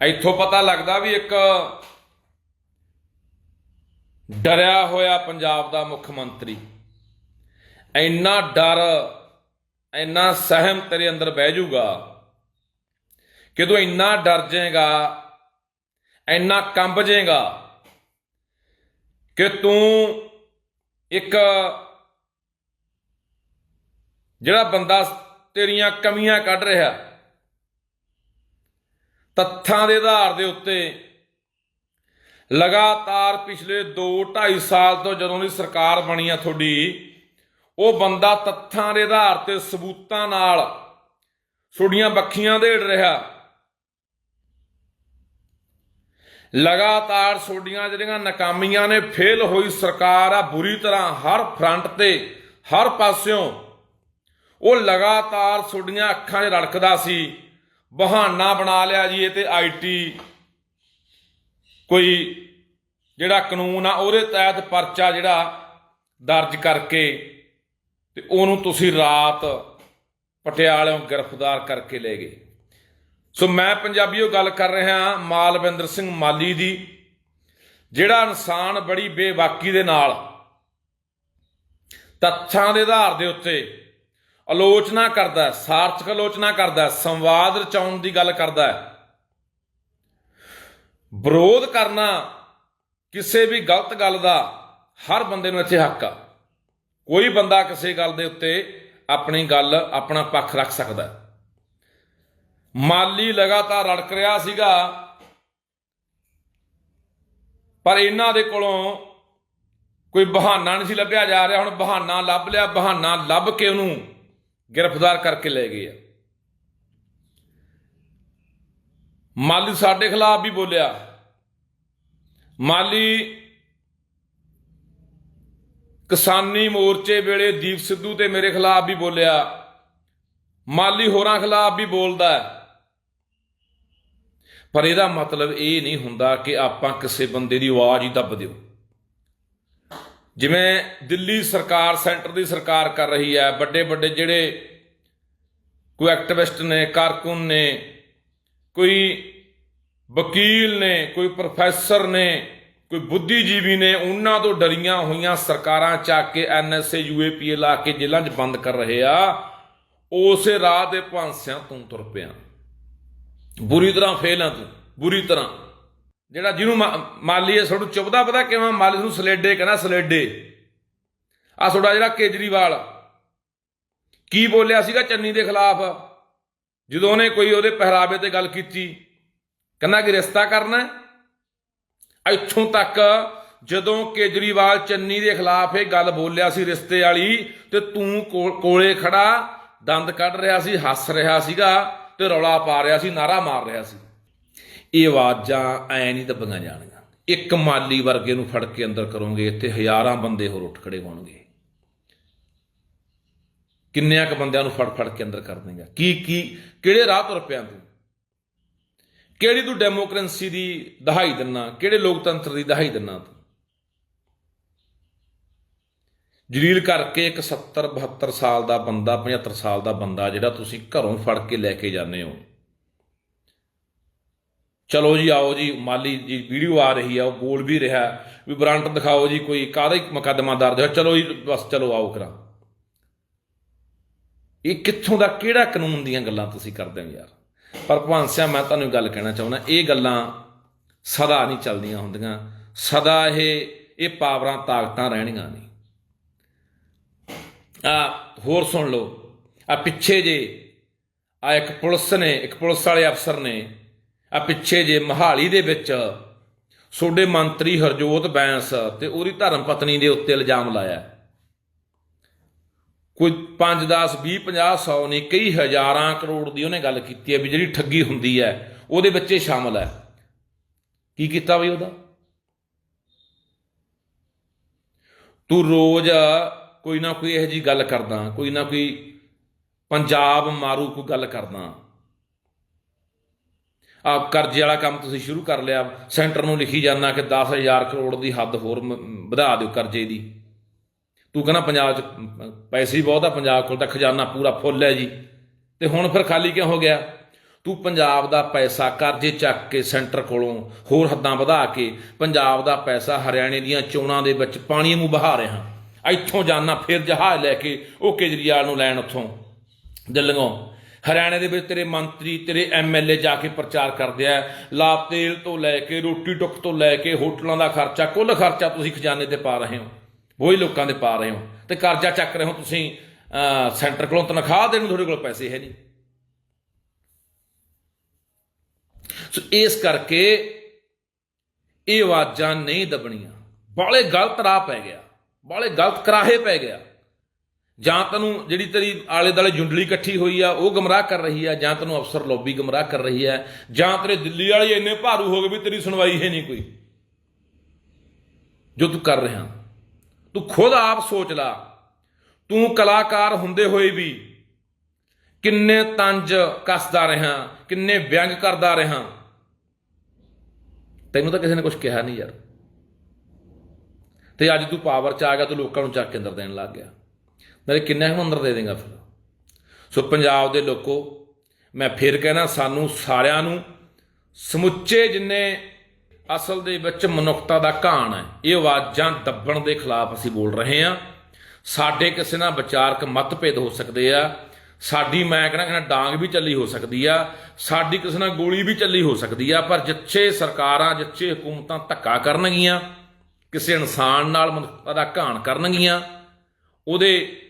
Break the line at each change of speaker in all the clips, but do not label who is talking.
ਇੱਥੋਂ ਪਤਾ ਲੱਗਦਾ ਵੀ ਇੱਕ ਡਰਿਆ ਹੋਇਆ ਪੰਜਾਬ ਦਾ ਮੁੱਖ ਮੰਤਰੀ। ਇੰਨਾ ਡਰ, ਇੰਨਾ ਸਹਿਮ ਤੇਰੇ ਅੰਦਰ ਬਹਿ ਜਾਊਗਾ ਕਿ ਤੂੰ ਇੰਨਾ ਡਰ ਜਾਏਗਾ, ਇੰਨਾ ਕੰਬ ਜਾਏਗਾ ਕਿ ਤੂੰ ਇੱਕ ਜਿਹੜਾ ਬੰਦਾ ਤੇਰੀਆਂ ਕਮੀਆਂ ਕੱਢ ਰਿਹਾ ਤੱਥਾਂ ਦੇ ਆਧਾਰ ਦੇ ਉੱਤੇ ਲਗਾਤਾਰ ਪਿਛਲੇ 2 2.5 ਸਾਲ ਤੋਂ ਜਦੋਂ ਦੀ ਸਰਕਾਰ ਬਣੀ ਆ ਤੁਹਾਡੀ, ਉਹ ਬੰਦਾ ਤੱਥਾਂ ਦੇ ਆਧਾਰ ਤੇ ਸਬੂਤਾਂ ਨਾਲ ਛੋਡੀਆਂ ਬੱਖੀਆਂ ਦੇੜ ਰਿਹਾ। ਲਗਾਤਾਰ ਛੋਡੀਆਂ ਜਿਹੜੀਆਂ ਨਾਕਾਮੀਆਂ ਨੇ ਫੇਲ ਹੋਈ ਸਰਕਾਰ ਆ, ਬੁਰੀ ਤਰ੍ਹਾਂ ਹਰ ਫਰੰਟ ਤੇ, ਹਰ ਪਾਸਿਓਂ ਉਹ ਲਗਾਤਾਰ ਛੋਡੀਆਂ ਅੱਖਾਂ 'ਚ ਰੜਕਦਾ ਸੀ। ਬਹਾਨਾ ਬਣਾ ਲਿਆ ਜੀ ਇਹ ਤੇ ਆਈਟੀ ਕੋਈ ਜਿਹੜਾ ਕਾਨੂੰਨ ਆ, ਉਹਦੇ ਤਹਿਤ ਪਰਚਾ ਜਿਹੜਾ ਦਰਜ ਕਰਕੇ ਤੇ ਉਹਨੂੰ ਤੁਸੀਂ ਰਾਤ ਪਟਿਆਲਿਓਂ ਗ੍ਰਿਫਤਾਰ ਕਰਕੇ ਲੈ ਗਏ। ਸੋ ਮੈਂ ਪੰਜਾਬੀਓ ਗੱਲ ਕਰ ਰਿਹਾ ਮਾਲਵਿੰਦਰ ਸਿੰਘ ਮਾਲੀ ਦੀ, ਜਿਹੜਾ ਇਨਸਾਨ ਬੜੀ ਬੇਵਾਕੀ ਦੇ ਨਾਲ ਤੱਥਾਂ ਦੇ ਆਧਾਰ ਦੇ ਉੱਤੇ ਆਲੋਚਨਾ ਕਰਦਾ ਸਾਰਥਕ ਆਲੋਚਨਾ ਕਰਦਾ ਸੰਵਾਦ ਰਚਾਉਣ ਦੀ ਗੱਲ ਕਰਦਾ ਵਿਰੋਧ ਕਰਨਾ ਕਿਸੇ ਵੀ ਗਲਤ ਗੱਲ ਦਾ ਹਰ ਬੰਦੇ ਨੂੰ ਇੱਥੇ ਹੱਕ ਆ। ਕੋਈ ਬੰਦਾ ਕਿਸੇ ਗੱਲ ਦੇ ਉੱਤੇ ਆਪਣੀ ਗੱਲ, ਆਪਣਾ ਪੱਖ ਰੱਖ ਸਕਦਾ ਮਾਲੀ ਲਗਾਤਾਰ ਰੜਕ ਰਿਹਾ ਸੀਗਾ, ਪਰ ਇਹਨਾਂ ਦੇ ਕੋਲੋਂ ਕੋਈ ਬਹਾਨਾ ਨਹੀਂ ਸੀ ਲੱਭਿਆ ਜਾ ਰਿਹਾ। ਹੁਣ ਬਹਾਨਾ ਲੱਭ ਲਿਆ, ਬਹਾਨਾ ਲੱਭ ਕੇ ਉਹਨੂੰ ਗ੍ਰਿਫਤਾਰ ਕਰਕੇ ਲੈ ਗਏ ਆ। ਮਾਲੀ ਸਾਡੇ ਖਿਲਾਫ ਵੀ ਬੋਲਿਆ। ਮਾਲੀ ਕਿਸਾਨੀ ਮੋਰਚੇ ਵੇਲੇ ਦੀਪ ਸਿੱਧੂ ਤੇ ਮੇਰੇ ਖਿਲਾਫ ਵੀ ਬੋਲਿਆ। ਮਾਲੀ ਹੋਰਾਂ ਖਿਲਾਫ ਵੀ ਬੋਲਦਾ ਹੈ। ਪਰ ਇਹਦਾ ਮਤਲਬ ਇਹ ਨਹੀਂ ਹੁੰਦਾ ਕਿ ਆਪਾਂ ਕਿਸੇ ਬੰਦੇ ਦੀ ਆਵਾਜ਼ ਹੀ ਦੱਬ ਦਿਓ। ਜਿਵੇਂ ਦਿੱਲੀ ਸਰਕਾਰ, ਸੈਂਟਰ ਦੀ ਸਰਕਾਰ ਕਰ ਰਹੀ ਹੈ ਵੱਡੇ ਵੱਡੇ ਜਿਹੜੇ ਕੋਈ ਐਕਟਿਵਿਸਟ ਨੇ, ਕਾਰਕੁਨ ਨੇ, ਕੋਈ ਵਕੀਲ ਨੇ, ਕੋਈ ਪ੍ਰੋਫੈਸਰ ਨੇ, ਕੋਈ ਬੁੱਧੀਜੀਵੀ ਨੇ, ਉਹਨਾਂ ਤੋਂ ਡਰੀਆਂ ਹੋਈਆਂ ਸਰਕਾਰਾਂ ਚੱਕ ਕੇ ਐਨਐਸਏ ਯੂਏਪੀਏ ਲਾ ਕੇ ਜੇਲ੍ਹਾਂ 'ਚ ਬੰਦ ਕਰ ਰਹੇ ਆ, ਉਸੇ ਰਾਹ ਦੇ ਭਾਂਸਿਆਂ ਤੋਂ ਤੁਰ ਪਿਆ। ਬੁਰੀ ਤਰ੍ਹਾਂ ਫੇਲ ਆ ਤੂੰ, ਬੁਰੀ ਤਰ੍ਹਾਂ। ਜਿਹੜਾ ਜਿਹਨੂੰ ਮਾ- ਮਾਲੀ ਹੈ ਤੁਹਾਨੂੰ ਚੁੱਭਦਾ ਪਤਾ ਕਿਵੇਂ ਮਾਲੀ ਨੂੰ ਸਲੇਡੇ ਕਹਿੰਦਾ ਸਲੇਡੇ। ਆ ਤੁਹਾਡਾ ਜਿਹੜਾ ਕੇਜਰੀਵਾਲ, ਕੀ ਬੋਲਿਆ ਸੀਗਾ ਚੰਨੀ ਦੇ ਖਿਲਾਫ? ਜਦੋਂ ਉਹਨੇ ਕੋਈ ਉਹਦੇ ਪਹਿਰਾਵੇ ਤੇ ਗੱਲ ਕੀਤੀ, ਕਹਿੰਦਾ ਕਿ ਰਿਸ਼ਤਾ ਕਰਨਾ ਇੱਥੋਂ ਤੱਕ ਜਦੋਂ ਕੇਜਰੀਵਾਲ ਚੰਨੀ ਦੇ ਖਿਲਾਫ ਇਹ ਗੱਲ ਬੋਲਿਆ ਸੀ ਰਿਸ਼ਤੇ ਵਾਲੀ, ਤੇ ਤੂੰ ਕੋਲੇ ਖੜਾ, ਦੰਦ ਕੱਢ ਰਿਹਾ ਸੀ, ਹੱਸ ਰਿਹਾ ਸੀਗਾ, ਤੇ ਰੌਲਾ ਪਾ ਰਿਹਾ ਸੀ, ਨਾਰਾ ਮਾਰ ਰਿਹਾ ਸੀ। ਇਹ ਆਵਾਜ਼ਾਂ ਐ ਨਹੀਂ ਦੱਬੀਆਂ ਜਾਣਗੀਆਂ ਇੱਕ ਮਾਲੀ ਵਰਗੇ ਨੂੰ ਫੜ ਕੇ ਅੰਦਰ ਕਰੋਗੇ, ਇੱਥੇ ਹਜ਼ਾਰਾਂ ਬੰਦੇ ਹੋਰ ਉੱਠ ਖੜੇ ਹੋਣਗੇ। ਕਿੰਨਿਆਂ ਕ ਬੰਦਿਆਂ ਨੂੰ ਫੜ ਫੜ ਕੇ ਅੰਦਰ ਕਰ ਦੇਗਾ ਕੀ ਕੀ, ਕਿਹੜੇ ਰਾਹ ਤੁਰ ਪਿਆ ਤੂੰ? ਕਿਹੜੀ ਤੂੰ ਡੈਮੋਕ੍ਰੇਸੀ ਦੀ ਦਹਾਈ ਦਿੰਨਾ? ਕਿਹੜੇ ਲੋਕਤੰਤਰ ਦੀ ਦਹਾਈ ਦਿੰਨਾ ਤੂੰ? ਜਲੀਲ ਕਰਕੇ ਇੱਕ 70 72 ਸਾਲ ਦਾ ਬੰਦਾ 75 ਸਾਲ ਦਾ ਬੰਦਾ ਜਿਹੜਾ ਤੁਸੀਂ ਘਰੋਂ ਫੜ ਕੇ ਲੈ ਕੇ ਜਾਂਦੇ ਹੋ। ਚਲੋ ਜੀ ਆਓ ਜੀ, ਮਾਲੀ ਜੀ ਵੀਡੀਓ ਆ ਰਹੀ ਆ, ਉਹ ਬੋਲ ਵੀ ਰਿਹਾ, ਵੀ ਵਾਰੰਟ ਦਿਖਾਓ ਜੀ, ਕੋਈ ਕਾਹਦਾ ਮੁਕੱਦਮਾ ਦਰਜ ਹੋਇਆ। ਚਲੋ ਜੀ, ਬਸ ਚਲੋ ਆਓ ਕਰਾਂ। ਇਹ ਕਿੱਥੋਂ ਦਾ, ਕਿਹੜਾ ਕਾਨੂੰਨ ਦੀਆਂ ਗੱਲਾਂ ਤੁਸੀਂ ਕਰਦੇ ਹੋ ਯਾਰ? ਪਰ ਭਗਵਾਨ ਸਿੰਘ ਮੈਂ ਤੁਹਾਨੂੰ ਗੱਲ ਕਹਿਣਾ ਚਾਹੁੰਦਾ, ਇਹ ਗੱਲਾਂ ਸਦਾ ਨਹੀਂ ਚੱਲਦੀਆਂ ਹੁੰਦੀਆਂ। ਸਦਾ ਇਹ ਇਹ ਪਾਵਰਾਂ, ਤਾਕਤਾਂ ਰਹਿਣੀਆਂ ਨਹੀਂ। ਆ, ਹੋਰ ਸੁਣ ਲਓ। ਆ ਪਿੱਛੇ ਜੇ, ਆ ਇੱਕ ਪੁਲਿਸ ਨੇ, ਇੱਕ ਪੁਲਿਸ ਵਾਲੇ ਅਫਸਰ ਨੇ ਆ ਪਿੱਛੇ ਜੇ ਮਹਾਲੀ ਦੇ ਵਿੱਚ ਸੋਡੇ ਮੰਤਰੀ ਹਰਜੋਤ ਬੈਂਸ ਤੇ ਉਹਦੀ ਧਰਮ ਪਤਨੀ ਦੇ ਉੱਤੇ ਇਲਜ਼ਾਮ ਲਾਇਆ। ਕੋਈ 5 10 20 50 100 ਨਹੀਂ, ਕਈ ਹਜ਼ਾਰਾਂ ਕਰੋੜ ਦੀ ਉਹਨੇ ਗੱਲ ਕੀਤੀ ਹੈ ਵੀ ਜਿਹੜੀ ਠੱਗੀ ਹੁੰਦੀ ਹੈ, ਉਹਦੇ ਵਿੱਚ ਇਹ ਸ਼ਾਮਲ ਹੈ। ਕੀ ਕੀਤਾ ਬਈ ਉਹਦਾ? ਤੂੰ ਰੋਜ਼ ਕੋਈ ਨਾ ਕੋਈ ਇਹੋ ਜੀ ਗੱਲ ਕਰਦਾ, ਕੋਈ ਨਾ ਕੋਈ ਪੰਜਾਬ ਮਾਰੂ ਕੋਈ ਗੱਲ ਕਰਦਾ। ਆ ਕਰਜ਼ੇ ਵਾਲਾ ਕੰਮ ਤੁਸੀਂ ਸ਼ੁਰੂ ਕਰ ਲਿਆ, ਸੈਂਟਰ ਨੂੰ ਲਿਖੀ ਜਾਂਦਾ ਕਿ 10000 ਕਰੋੜ ਦੀ ਹੱਦ ਹੋਰ ਵਧਾ ਦਿਓ ਕਰਜ਼ੇ ਦੀ। ਤੂੰ ਕਹਿੰਦਾ ਪੰਜਾਬ 'ਚ ਪੈਸੇ ਹੀ ਬਹੁਤ ਆ ਪੰਜਾਬ ਕੋਲ ਤਾਂ ਖਜ਼ਾਨਾ ਪੂਰਾ ਫੁੱਲ ਹੈ ਜੀ। ਤੇ ਹੁਣ ਫਿਰ ਖਾਲੀ ਕਿਉਂ ਹੋ ਗਿਆ? ਤੂੰ ਪੰਜਾਬ ਦਾ ਪੈਸਾ ਕਰਜ਼ੇ ਚੱਕ ਕੇ ਸੈਂਟਰ ਕੋਲੋਂ ਹੋਰ ਹੱਦਾਂ ਵਧਾ ਕੇ ਪੰਜਾਬ ਦਾ ਪੈਸਾ ਹਰਿਆਣੇ ਦੀਆਂ ਚੋਣਾਂ ਦੇ ਵਿੱਚ ਪਾਣੀ ਨੂੰ ਬਹਾ ਰਿਹਾ। ਇੱਥੋਂ ਜਾਣਾ ਫਿਰ ਜਹਾਜ਼ ਲੈ ਕੇ ਉਹ ਕੇਜਰੀਵਾਲ ਨੂੰ ਲੈਣ ਉੱਥੋਂ। ਦਿੱਲੀੋਂ ਹਰਿਆਣੇ ਦੇ ਵਿੱਚ ਤੇਰੇ ਮੰਤਰੀ, ਤੇਰੇ ਐਮਐਲਏ ਜਾ ਕੇ ਪ੍ਰਚਾਰ ਕਰਦੇ ਆ। ਲਾਭ ਤੇਲ ਤੋਂ ਲੈ ਕੇ, ਰੋਟੀ ਟੁੱਕ ਤੋਂ ਲੈ ਕੇ, ਹੋਟਲਾਂ ਦਾ ਖਰਚਾ, ਕੁੱਲ ਖਰਚਾ ਤੁਸੀਂ ਖਜ਼ਾਨੇ ਤੇ ਪਾ ਰਹੇ ਹੋ। ਉਹੀ ਲੋਕਾਂ ਦੇ ਪਾ ਰਹੇ ਹੋ। ਤੇ ਕਰਜ਼ਾ ਚੱਕ ਰਹੇ ਹੋ ਤੁਸੀਂ ਸੈਂਟਰ ਕੋਲੋਂ ਤਨਖਾਹ ਦੇਣ ਨੂੰ ਤੁਹਾਡੇ ਕੋਲ ਪੈਸੇ ਹੈ ਨਹੀਂ। ਸੋ ਇਸ ਕਰਕੇ ਇਹ ਆਵਾਜ਼ਾਂ ਨਹੀਂ ਦਬਣੀਆਂ। ਬਾਲੇ ਗਲਤ ਰਾਹ ਪੈ ਗਿਆ। ਬਾਲੇ ਗਲਤ ਕਰਾਹੇ ਪੈ ਗਿਆ। ਜਾਂ ਤੈਨੂੰ ਜਿਹੜੀ ਤੇਰੀ ਆਲੇ ਦਾਲੇ ਜੁੰਡਲੀ ਇਕੱਠੀ ਹੋਈ ਆ, ਉਹ ਗਮਰਾਹ ਕਰ ਰਹੀ ਆ, ਜਾਂ ਤੈਨੂੰ ਅਫਸਰ ਲੌਬੀ ਗਮਰਾਹ ਕਰ ਰਹੀ ਆ, ਜਾਂ ਤੇਰੇ ਦਿੱਲੀ ਵਾਲੇ ਇੰਨੇ ਭਾਰੂ ਹੋ ਗਏ ਵੀ ਤੇਰੀ ਸੁਣਵਾਈ ਹੈ ਨਹੀਂ ਕੋਈ। ਜੋ ਤੂੰ ਕਰ ਰਿਹਾ, ਤੂੰ ਖੁਦ ਆਪ ਸੋਚ ਲਾ, ਤੂੰ ਕਲਾਕਾਰ ਹੁੰਦੇ ਹੋਏ ਵੀ ਕਿੰਨੇ ਤੰਜ ਕੱਸਦਾ ਰਿਹਾ, ਕਿੰਨੇ ਵਿਅੰਗ ਕਰਦਾ ਰਿਹਾ। ਤੈਨੂੰ ਤਾਂ ਕਿਸੇ ਨੇ ਕੁਝ ਕਿਹਾ ਨਹੀਂ ਯਾਰ। ਤੇ ਅੱਜ ਤੂੰ ਪਾਵਰ ਚ ਆ ਗਿਆ, ਤੂੰ ਲੋਕਾਂ ਨੂੰ ਚੱਕ ਕੇ ਅੰਦਰ ਦੇਣ ਲੱਗ ਗਿਆ। ਨਾਲੇ ਕਿੰਨਾ ਕੁ ਅੰਦਰ ਦੇ ਦੇਗਾ ਫਿਰ। ਸੋ ਪੰਜਾਬ ਦੇ ਲੋਕੋ, ਮੈਂ ਫਿਰ ਕਹਿਣਾ, ਸਾਨੂੰ ਸਾਰਿਆਂ ਨੂੰ ਸਮੁੱਚੇ ਜਿੰਨੇ ਅਸਲ ਦੇ ਵਿੱਚ ਮਨੁੱਖਤਾ ਦਾ ਘਾਣ ਹੈ, ਇਹ ਆਵਾਜ਼ਾਂ ਦੱਬਣ ਦੇ ਖਿਲਾਫ ਅਸੀਂ ਬੋਲ ਰਹੇ ਹਾਂ। ਸਾਡੇ ਕਿਸੇ ਨਾਲ ਵਿਚਾਰਕ ਮਤਭੇਦ ਹੋ ਸਕਦੇ ਆ। ਸਾਡੀ ਮੈਂ ਕਹਿੰਦਾ ਕਹਿੰਦਾ ਡਾਂਗ ਵੀ ਚੱਲੀ ਹੋ ਸਕਦੀ ਆ, ਸਾਡੀ ਕਿਸੇ ਨਾਲ ਗੋਲੀ ਵੀ ਚੱਲੀ ਹੋ ਸਕਦੀ ਆ, ਪਰ ਜਿੱਥੇ ਸਰਕਾਰਾਂ, ਜਿੱਥੇ ਹਕੂਮਤਾਂ ਧੱਕਾ ਕਰਨਗੀਆਂ, ਕਿਸੇ ਇਨਸਾਨ ਨਾਲ ਮਨੁੱਖਤਾ ਦਾ ਘਾਣ ਕਰਨਗੀਆਂ, ਉਹਦੇ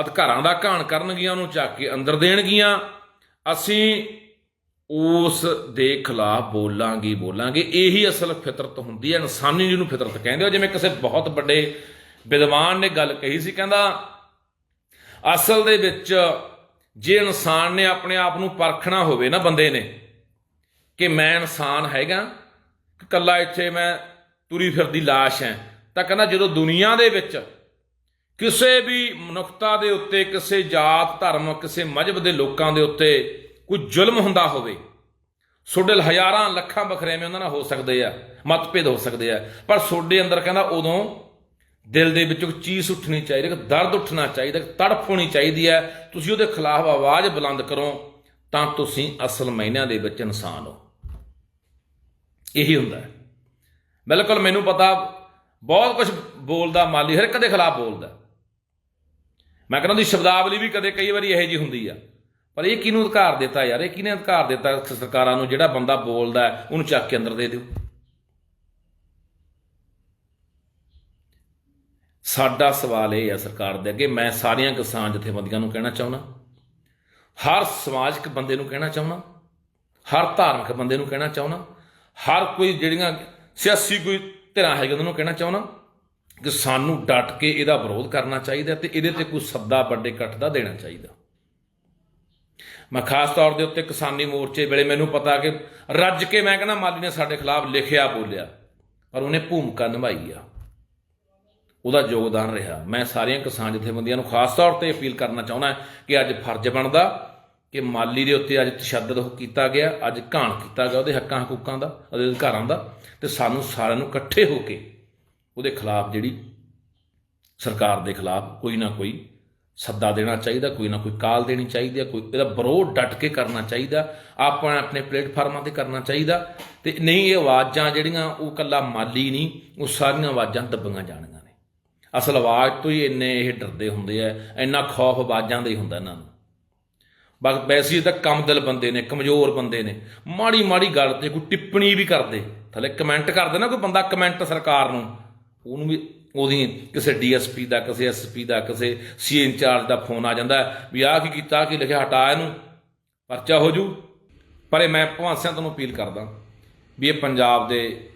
ਅਧਿਕਾਰਾਂ ਦਾ ਘਾਣ ਕਰਨਗੀਆਂ, ਉਹਨੂੰ ਚੱਕ ਕੇ ਅੰਦਰ ਦੇਣਗੀਆਂ। ਅਸੀਂ ਉਸ ਦੇ ਖਿਲਾਫ ਬੋਲਾਂਗੇ ਬੋਲਾਂਗੇ। ਇਹੀ ਅਸਲ ਫਿਤਰਤ ਹੁੰਦੀ ਹੈ, ਇਨਸਾਨੀ ਜਿਹਨੂੰ ਫਿਤਰਤ ਕਹਿੰਦੇ ਹੋ। ਜਿਵੇਂ ਕਿਸੇ ਬਹੁਤ ਵੱਡੇ ਵਿਦਵਾਨ ਨੇ ਗੱਲ ਕਹੀ ਸੀ, ਕਹਿੰਦਾ, ਅਸਲ ਦੇ ਵਿੱਚ ਜੇ ਇਨਸਾਨ ਨੇ ਆਪਣੇ ਆਪ ਨੂੰ ਪਰਖਣਾ ਹੋਵੇ ਨਾ ਬੰਦੇ ਨੇ, ਕਿ ਮੈਂ ਇਨਸਾਨ ਹੈਗਾ, ਕਿ ਕੱਲਾ ਇੱਥੇ ਮੈਂ ਤੁਰੀ ਫਿਰਦੀ ਲਾਸ਼ ਹੈ, ਤਾਂ ਕਹਿੰਦਾ ਜਦੋਂ ਦੁਨੀਆ ਦੇ ਵਿੱਚ ਕਿਸੇ ਵੀ ਮਨੁੱਖਤਾ ਦੇ ਉੱਤੇ, ਕਿਸੇ ਜਾਤ, ਧਰਮ, ਕਿਸੇ ਮਜਹਬ ਦੇ ਲੋਕਾਂ ਦੇ ਉੱਤੇ ਕੋਈ ਜ਼ੁਲਮ ਹੁੰਦਾ ਹੋਵੇ ਸੋਡੇ ਹਜ਼ਾਰਾਂ ਲੱਖਾਂ ਬਖਰੇਵੇਂ ਉਹਨਾਂ ਨਾਲ ਹੋ ਸਕਦੇ ਆ, ਮਤਭੇਦ ਹੋ ਸਕਦੇ ਆ, ਪਰ ਸੋਡੇ ਅੰਦਰ ਕਹਿੰਦਾ ਉਦੋਂ ਦਿਲ ਦੇ ਵਿੱਚੋਂ ਇੱਕ ਚੀਜ਼ ਉੱਠਣੀ ਚਾਹੀਦੀ ਇੱਕ ਦਰਦ ਉੱਠਣਾ ਚਾਹੀਦਾ, ਇੱਕ ਤੜਫ ਹੋਣੀ ਚਾਹੀਦੀ ਹੈ। ਤੁਸੀਂ ਉਹਦੇ ਖਿਲਾਫ ਆਵਾਜ਼ ਬੁਲੰਦ ਕਰੋ, ਤਾਂ ਤੁਸੀਂ ਅਸਲ ਮਾਇਨਿਆਂ ਦੇ ਵਿੱਚ ਇਨਸਾਨ ਹੋ। ਇਹੀ ਹੁੰਦਾ ਬਿਲਕੁਲ ਮੈਨੂੰ ਪਤਾ, ਬਹੁਤ ਕੁਝ ਬੋਲਦਾ ਮਾਲੀ ਹਰ ਇੱਕ ਦੇ ਖਿਲਾਫ ਬੋਲਦਾ। ਮੈਂ ਕਹਿੰਦਾ ਦੀ ਸ਼ਬਦਾਵਲੀ ਵੀ ਕਦੇ ਕਈ ਵਾਰੀ ਇਹੋ ਜੀ ਹੁੰਦੀ ਆ। ਪਰ ਇਹ ਕਿਹਨੂੰ ਅਧਿਕਾਰ ਦਿੱਤਾ ਯਾਰ? ਇਹ ਕਿਹਨੇ ਅਧਿਕਾਰ ਦਿੱਤਾ ਸਰਕਾਰਾਂ ਨੂੰ? ਜਿਹੜਾ ਬੰਦਾ ਬੋਲਦਾ ਉਹਨੂੰ ਚੱਕ ਕੇ ਅੰਦਰ ਦੇ ਦਿਓ। ਸਾਡਾ ਸਵਾਲ ਇਹ ਹੈ ਸਰਕਾਰ ਦੇ ਅੱਗੇ, ਮੈਂ ਸਾਰੀਆਂ ਕਿਸਾਨ ਜਥੇਬੰਦੀਆਂ ਨੂੰ ਕਹਿਣਾ ਚਾਹੁੰਦਾ। ਹਰ ਸਮਾਜਿਕ ਬੰਦੇ ਨੂੰ ਕਹਿਣਾ ਚਾਹੁੰਦਾ। ਹਰ ਧਾਰਮਿਕ ਬੰਦੇ ਨੂੰ ਕਹਿਣਾ ਚਾਹੁੰਦਾ। ਹਰ ਕੋਈ ਜਿਹੜੀਆਂ ਸਿਆਸੀ ਕੋਈ ਧਿਰਾਂ ਹੈਗੇ ਉਹਨਾਂ ਨੂੰ ਕਹਿਣਾ ਚਾਹੁੰਦਾ। ਕਿ ਸਾਨੂੰ ਡਟ ਕੇ ਇਹਦਾ ਵਿਰੋਧ ਕਰਨਾ ਚਾਹੀਦਾ ਤੇ ਇਹਦੇ ਤੇ ਕੋਈ ਸੱਦਾ ਵੱਡੇ ਇਕੱਠ ਦਾ ਦੇਣਾ ਚਾਹੀਦਾ। ਮੈਂ ਖਾਸ ਤੌਰ ਦੇ ਉੱਤੇ ਕਿਸਾਨੀ ਮੋਰਚੇ ਵੇਲੇ ਮੈਨੂੰ ਪਤਾ ਕਿ ਰੱਜ ਕੇ ਮੈਂ ਕਹਿੰਦਾ ਮਾਲੀ ਨੇ ਸਾਡੇ ਖਿਲਾਫ ਲਿਖਿਆ ਬੋਲਿਆ, ਪਰ ਉਹਨੇ ਭੂਮਿਕਾ ਨਿਭਾਈ ਆ। ਉਹਦਾ ਯੋਗਦਾਨ ਰਿਹਾ। ਮੈਂ ਸਾਰੀਆਂ ਕਿਸਾਨ ਜਥੇਬੰਦੀਆਂ ਨੂੰ ਖਾਸ ਤੌਰ ਤੇ ਅਪੀਲ ਕਰਨਾ ਚਾਹੁੰਦਾ ਕਿ ਅੱਜ ਫਰਜ਼ ਬਣਦਾ ਕਿ ਮਾਲੀ ਦੇ ਉੱਤੇ ਅੱਜ ਤਸ਼ੱਦਦ ਕੀਤਾ ਗਿਆ, ਅੱਜ ਘਾਣ ਕੀਤਾ ਗਿਆ, ਉਹਦੇ ਹੱਕਾਂ ਹਕੂਕਾਂ ਦਾ, ਉਹਦੇ ਅਧਿਕਾਰਾਂ ਦਾ ਤੇ ਸਾਨੂੰ ਸਾਰਿਆਂ ਨੂੰ ਇਕੱਠੇ ਹੋ ਕੇ ਉਹਦੇ ਖਿਲਾਫ ਜਿਹੜੀ ਸਰਕਾਰ ਦੇ ਖਿਲਾਫ ਕੋਈ ਨਾ ਕੋਈ ਸੱਦਾ ਦੇਣਾ ਚਾਹੀਦਾ, ਕੋਈ ਨਾ ਕੋਈ ਕਾਲ ਦੇਣੀ ਚਾਹੀਦੀ ਹੈ, ਕੋਈ ਇਹਦਾ ਵਿਰੋਧ ਡਟ ਕੇ ਕਰਨਾ ਚਾਹੀਦਾ, ਆਪਾਂ ਆਪਣੇ ਪਲੇਟਫਾਰਮਾਂ ਤੇ ਕਰਨਾ ਚਾਹੀਦਾ ਤੇ ਨਹੀਂ ਇਹ ਆਵਾਜ਼ਾਂ ਜਿਹੜੀਆਂ ਉਹ ਕੱਲਾ ਮਾਲੀ ਨਹੀਂ, ਉਹ ਸਾਰੀਆਂ ਆਵਾਜ਼ਾਂ ਦੱਬੀਆਂ ਜਾਣੀਆਂ ਨੇ। ਅਸਲ ਆਵਾਜ਼ ਤੋਂ ਹੀ ਇੰਨੇ ਇਹ ਡਰਦੇ ਹੁੰਦੇ ਆ, ਇੰਨਾ ਖੌਫ ਆਵਾਜ਼ਾਂ ਦਾ ਹੀ ਹੁੰਦਾ ਇਹਨਾਂ ਨੂੰ। ਬਸ ਵੈਸੇ ਤਾਂ ਕਮਦਲ ਬੰਦੇ ਨੇ, ਕਮਜ਼ੋਰ ਬੰਦੇ ਨੇ ਮਾੜੀ ਮਾੜੀ ਗੱਲ ਤੇ ਕੋਈ ਟਿੱਪਣੀ ਵੀ ਕਰਦੇ, ਥੱਲੇ ਕਮੈਂਟ ਕਰਦੇ ਨਾ ਕੋਈ ਬੰਦਾ ਕਮੈਂਟ ਸਰਕਾਰ ਨੂੰ ਉਹਨੂੰ ਵੀ ਉਹਦੀ ਕਿਸੇ ਡੀਐਸਪੀ ਦਾ, ਕਿਸੇ ਐਸਪੀ ਦਾ, ਕਿਸੇ ਸੀ ਇੰਚਾਰਜ ਦਾ ਫੋਨ ਆ ਜਾਂਦਾ ਵੀ ਆਹ ਕੀ ਕੀਤਾ ਕੀ ਲਿਖਿਆ, ਹਟਾ ਇਹਨੂੰ। ਪਰਚਾ ਹੋ ਜੂ। ਪਰ ਇਹ ਮੈਂ ਭਵਾਂਸਿਆਂ ਤੁਹਾਨੂੰ ਅਪੀਲ ਕਰਦਾ ਵੀ ਇਹ ਪੰਜਾਬ ਦੇ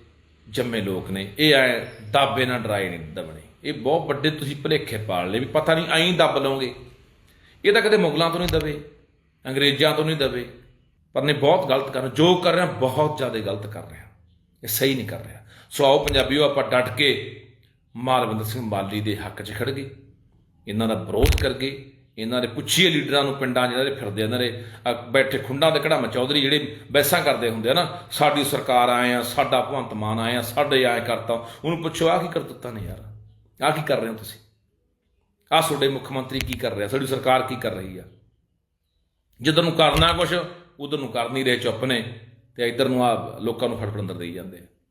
ਜੰਮੇ ਲੋਕ ਨੇ, ਇਹ ਐ ਦਾਬੇ ਨਾਲ ਡਰਾਏ ਨਹੀਂ ਦਬਣੇ। ਇਹ ਬਹੁਤ ਵੱਡੇ ਤੁਸੀਂ ਭਲੇਖੇ ਪਾਲ ਲਏ ਵੀ ਪਤਾ ਨਹੀਂ ਐਂ ਦੱਬ ਲਓਗੇ। ਇਹ ਤਾਂ ਕਦੇ ਮੁਗਲਾਂ ਤੋਂ ਨਹੀਂ ਦਵੇ ਅੰਗਰੇਜ਼ਾਂ ਤੋਂ ਨਹੀਂ ਦਵੇ ਪਰ ਨੇ ਬਹੁਤ ਗਲਤ ਕਰ ਜੋ ਕਰ ਰਿਹਾ, ਬਹੁਤ ਜ਼ਿਆਦਾ ਗਲਤ ਕਰ ਰਿਹਾ। ਇਹ ਸਹੀ ਨਹੀਂ ਕਰ ਰਿਹਾ। ਸੋ ਆਓ ਪੰਜਾਬੀਓ ਆਪਾਂ ਡਟ ਕੇ ਮਾਲਵਿੰਦਰ ਸਿੰਘ ਮਾਲੀ ਦੇ ਹੱਕ 'ਚ ਖੜ ਗਏ ਇਹਨਾਂ ਦਾ ਵਿਰੋਧ ਕਰ ਗਏ। ਇਹਨਾਂ ਦੇ ਪੁੱਛੀਏ ਲੀਡਰਾਂ ਨੂੰ ਪਿੰਡਾਂ ਜਿਹਨਾਂ ਦੇ ਫਿਰਦੇ ਇਹਨਾਂ ਦੇ ਅਹ, ਬੈਠੇ ਖੁੰਡਾਂ ਦੇ ਕੜਾਮ ਚੌਧਰੀ ਜਿਹੜੇ ਬੈਸਾਂ ਕਰਦੇ ਹੁੰਦੇ ਆ ਨਾ ਸਾਡੀ ਸਰਕਾਰ ਆਏ ਆ ਸਾਡਾ ਭਗਵੰਤ ਮਾਨ ਆਏ ਆ ਸਾਡੇ ਆਏ ਕਰਤਾ। ਉਹਨੂੰ ਪੁੱਛੋ ਆ ਕੀ ਕਰ ਦਿੱਤਾ ਨੇ ਯਾਰ? ਆ ਕੀ ਕਰ ਰਹੇ ਹੋ ਤੁਸੀਂ? ਆ ਤੁਹਾਡੇ ਮੁੱਖ ਮੰਤਰੀ ਕੀ ਕਰ ਰਿਹਾ? ਸਾਡੀ ਸਰਕਾਰ ਕੀ ਕਰ ਰਹੀ ਆ? ਜਿੱਧਰ ਨੂੰ ਕਰਨਾ ਕੁਛ ਉਧਰ ਨੂੰ ਕਰ ਨਹੀਂ ਰਹੇ ਚੁੱਪ ਨੇ ਤੇ ਇੱਧਰ ਨੂੰ ਆ ਲੋਕਾਂ ਨੂੰ ਫੜਫੜ ਅੰਦਰ ਦੇਈ ਜਾਂਦੇ ਆ।